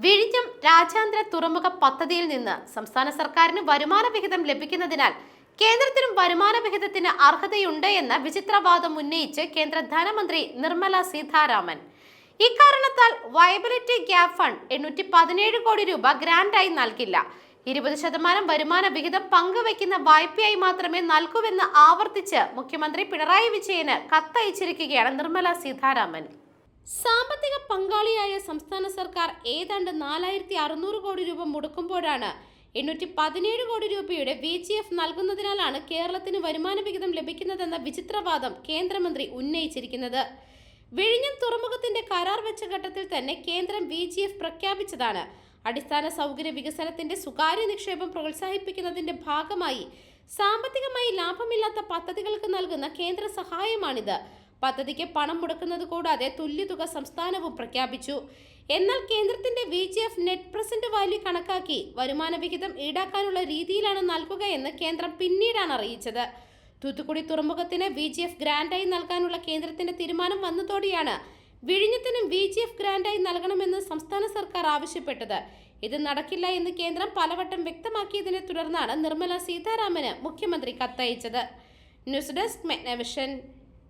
വിഴിഞ്ഞം രാജ്യാന്തര തുറമുഖ പദ്ധതിയിൽ നിന്ന് സംസ്ഥാന സർക്കാരിന് വരുമാന വിഹിതം ലഭിക്കുന്നതിനാൽ കേന്ദ്രത്തിനും വരുമാന വിഹിതത്തിന് അർഹതയുണ്ട് എന്ന വിചിത്രവാദം ഉന്നയിച്ച് കേന്ദ്ര ധനമന്ത്രി നിർമ്മല സീതാരാമൻ. ഇക്കാരണത്താൽ വയബിലിറ്റി ഗ്യാപ് ഫണ്ട് എണ്ണൂറ്റി പതിനേഴ് കോടി രൂപ ഗ്രാന്റായി നൽകില്ല. ഇരുപത് ശതമാനം വരുമാന വിഹിതം പങ്കുവയ്ക്കുന്ന വായ്പയായി മാത്രമേ നൽകൂവെന്ന് ആവർത്തിച്ച് മുഖ്യമന്ത്രി പിണറായി വിജയന് കത്തയച്ചിരിക്കുകയാണ് നിർമ്മല സീതാരാമൻ. സാമ്പത്തിക പങ്കാളിയായ സംസ്ഥാന സർക്കാർ ഏതാണ്ട് നാലായിരത്തി അറുന്നൂറ് കോടി രൂപ മുടക്കുമ്പോഴാണ് എണ്ണൂറ്റി പതിനേഴ് കോടി രൂപയുടെ വി ജി എഫ് നൽകുന്നതിനാലാണ് കേരളത്തിന് വരുമാന വിഹിതം ലഭിക്കുന്നതെന്ന വിചിത്രവാദം കേന്ദ്രമന്ത്രി ഉന്നയിച്ചിരിക്കുന്നത്. വിഴിഞ്ഞം തുറമുഖത്തിന്റെ കരാർ വെച്ച ഘട്ടത്തിൽ തന്നെ കേന്ദ്രം വി ജി എഫ് പ്രഖ്യാപിച്ചതാണ്. അടിസ്ഥാന സൗകര്യ വികസനത്തിന്റെ സ്വകാര്യ നിക്ഷേപം പ്രോത്സാഹിപ്പിക്കുന്നതിന്റെ ഭാഗമായി സാമ്പത്തികമായി ലാഭമില്ലാത്ത പദ്ധതികൾക്ക് നൽകുന്ന കേന്ദ്ര സഹായമാണിത്. പദ്ധതിക്ക് പണം മുടക്കുന്നത് കൂടാതെ തുല്യതുക സംസ്ഥാനവും പ്രഖ്യാപിച്ചു. എന്നാൽ കേന്ദ്രത്തിന്റെ V G F net present value കണക്കാക്കി വരുമാന വിഹിതം ഈടാക്കാനുള്ള രീതിയിലാണ് നൽകുക എന്ന് കേന്ദ്രം പിന്നീടാണ് അറിയിച്ചത്. തൂത്തുക്കുടി തുറമുഖത്തിന് വി ജി എഫ് ഗ്രാന്റായി നൽകാനുള്ള കേന്ദ്രത്തിന്റെ തീരുമാനം വന്നതോടെയാണ് വിഴിഞ്ഞത്തിനും വി ജി എഫ് ഗ്രാന്റായി നൽകണമെന്ന് സംസ്ഥാന സർക്കാർ ആവശ്യപ്പെട്ടത്. ഇത് നടക്കില്ല എന്ന് കേന്ദ്രം പലവട്ടം വ്യക്തമാക്കിയതിനെ തുടർന്നാണ് നിർമ്മല സീതാരാമന് മുഖ്യമന്ത്രി കത്തയച്ചത്. News desk Megnavision.